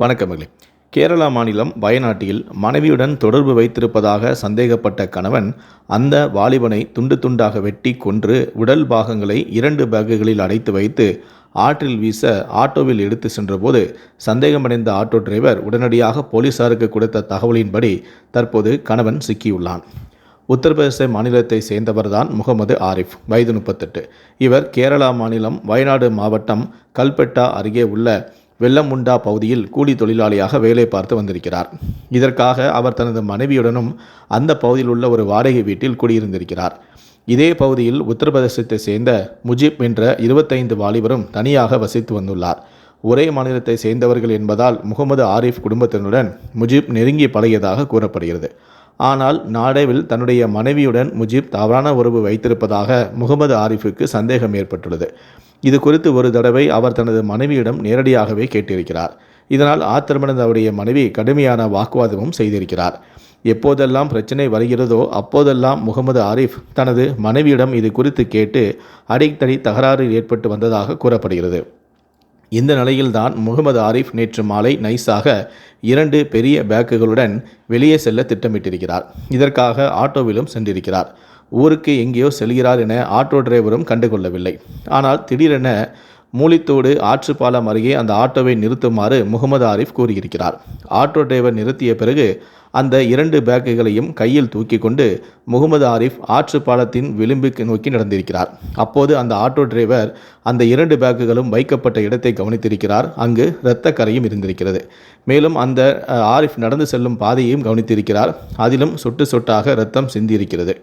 வணக்கமகளே கேரளா மாநிலம் வயநாட்டில் மனைவியுடன் தொடர்பு வைத்திருப்பதாக சந்தேகப்பட்ட கணவன் அந்த வாலிபனை துண்டு துண்டாக வெட்டி கொன்று உடல் பாகங்களை இரண்டு பேக்குகளில் அடைத்து வைத்து ஆற்றில் வீச ஆட்டோவில் எடுத்து சென்றபோது சந்தேகமடைந்த ஆட்டோ டிரைவர் உடனடியாக போலீசாருக்கு கொடுத்த தகவலின்படி தற்போது கணவன் சிக்கியுள்ளான். உத்தரப்பிரதேச மாநிலத்தை சேர்ந்தவர்தான் முகமது ஆரிஃப். வயது முப்பத்தெட்டு. இவர் கேரளா மாநிலம் வயநாடு மாவட்டம் கல்பெட்டா அருகே உள்ள வெள்ளமுண்டா பகுதியில் கூலி தொழிலாளியாக வேலை பார்த்து வந்திருக்கிறார். இதற்காக அவர் தனது மனைவியுடனும் அந்த பகுதியில் உள்ள ஒரு வாடகை வீட்டில் குடியிருந்திருக்கிறார். இதே பகுதியில் உத்தரப்பிரதேசத்தை சேர்ந்த முஜிப் என்ற இருபத்தைந்து வாலிபரும் தனியாக வசித்து வந்துள்ளார். ஒரே மாநிலத்தை சேர்ந்தவர்கள் என்பதால் முகமது ஆரிஃப் குடும்பத்தினருடன் முஜிப் நெருங்கி பழகியதாக கூறப்படுகிறது. ஆனால் நாடேவில் தன்னுடைய மனைவியுடன் முஜீப் தவறான உறவு வைத்திருப்பதாக முகமது ஆரிஃபுக்கு சந்தேகம் ஏற்பட்டுள்ளது. இது குறித்து ஒரு தடவை அவர் தனது மனைவியிடம் நேரடியாகவே கேட்டிருக்கிறார். இதனால் ஆத்திரமடைந்த அவருடைய மனைவி கடுமையான வாக்குவாதமும் செய்திருக்கிறார். எப்போதெல்லாம் பிரச்சனை வருகிறதோ அப்போதெல்லாம் முகமது ஆரிஃப் தனது மனைவியிடம் இது குறித்து கேட்டு அடிக்கடி தகராறு ஏற்பட்டு வந்ததாக கூறப்படுகிறது. இந்த நிலையில்தான் முகமது ஆரிஃப் நேற்று மாலை நைஸாக இரண்டு பெரிய பேக்குகளுடன் வெளியே செல்ல திட்டமிட்டிருக்கிறார். இதற்காக ஆட்டோவிலும் சென்றிருக்கிறார். ஊருக்கு எங்கேயோ செல்கிறார் என ஆட்டோ டிரைவரும் கண்டுகொள்ளவில்லை. ஆனால் திடீரென மூலித்தோடு ஆற்றுப்பாலம் அருகே அந்த ஆட்டோவை நிறுத்துமாறு முகமது ஆரிஃப் கூறியிருக்கிறார். ஆட்டோ டிரைவர் நிறுத்திய பிறகு அந்த இரண்டு பேக்குகளையும் கையில் தூக்கி கொண்டு முகமது ஆரிஃப் ஆற்றுப்பாலத்தின் விளிம்புக்கு நோக்கி நடந்திருக்கிறார். அப்போது அந்த ஆட்டோ டிரைவர் அந்த இரண்டு பேக்குகளும் வைக்கப்பட்ட இடத்தை கவனித்திருக்கிறார். அங்கு இரத்த கரையும் இருந்திருக்கிறது. மேலும் அந்த ஆரிஃப் நடந்து செல்லும் பாதையையும் கவனித்திருக்கிறார். அதிலும் சொட்டு சொட்டாக இரத்தம் சிந்தியிருக்கிறது.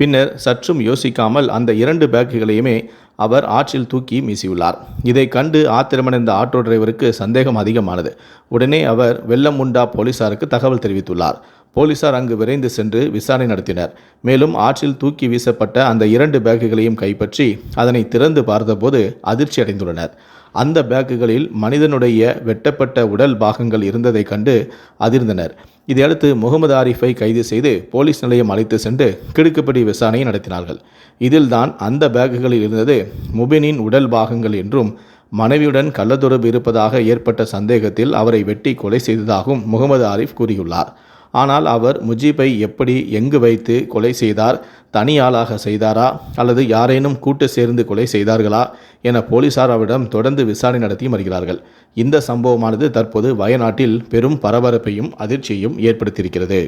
பின்னர் சற்றும் யோசிக்காமல் அந்த இரண்டு பேக்குகளையுமே அவர் ஆற்றில் தூக்கி மீசியுள்ளார் இதை கண்டு ஆத்திரமடைந்த ஆட்டோ டிரைவருக்கு சந்தேகம் அதிகமானது. உடனே அவர் வெள்ளமுண்டா போலீசாருக்கு தகவல் தெரிவித்துள்ளார். போலீசார் அங்கு விரைந்து சென்று விசாரணை நடத்தினர். மேலும் ஆற்றில் தூக்கி வீசப்பட்ட அந்த இரண்டு பேக்குகளையும் கைப்பற்றி அதனை திறந்து பார்த்தபோது அதிர்ச்சி அடைந்துள்ளனர். அந்த பேக்குகளில் மனிதனுடைய வெட்டப்பட்ட உடல் பாகங்கள் இருந்ததைக் கண்டு அதிர்ந்தனர். இதையடுத்து முகமது ஆரிஃபை கைது செய்து போலீஸ் நிலையம் அழைத்து சென்று கிடுக்குப்படி விசாரணை நடத்தினார்கள். இதில்தான் அந்த பேக்குகளில் இருந்தது முபினின் உடல் பாகங்கள் என்றும் மனைவியுடன் கள்ளத்தொடர்பு இருப்பதாக ஏற்பட்ட சந்தேகத்தில் அவரை வெட்டி கொலை செய்ததாகவும் முகமது ஆரிஃப் கூறியுள்ளார். ஆனால் அவர் முஜீபை எப்படி எங்கு வைத்து கொலை செய்தார் தனியாளாக செய்தாரா அல்லது யாரேனும் கூட்டு சேர்ந்து கொலை செய்தார்களா என போலீசார் அவரிடம் தொடர்ந்து விசாரணை நடத்தி வருகிறார்கள். இந்த சம்பவமானது தற்போது வயநாட்டில் பெரும் பரபரப்பையும் அதிர்ச்சியையும் ஏற்படுத்தியிருக்கிறது.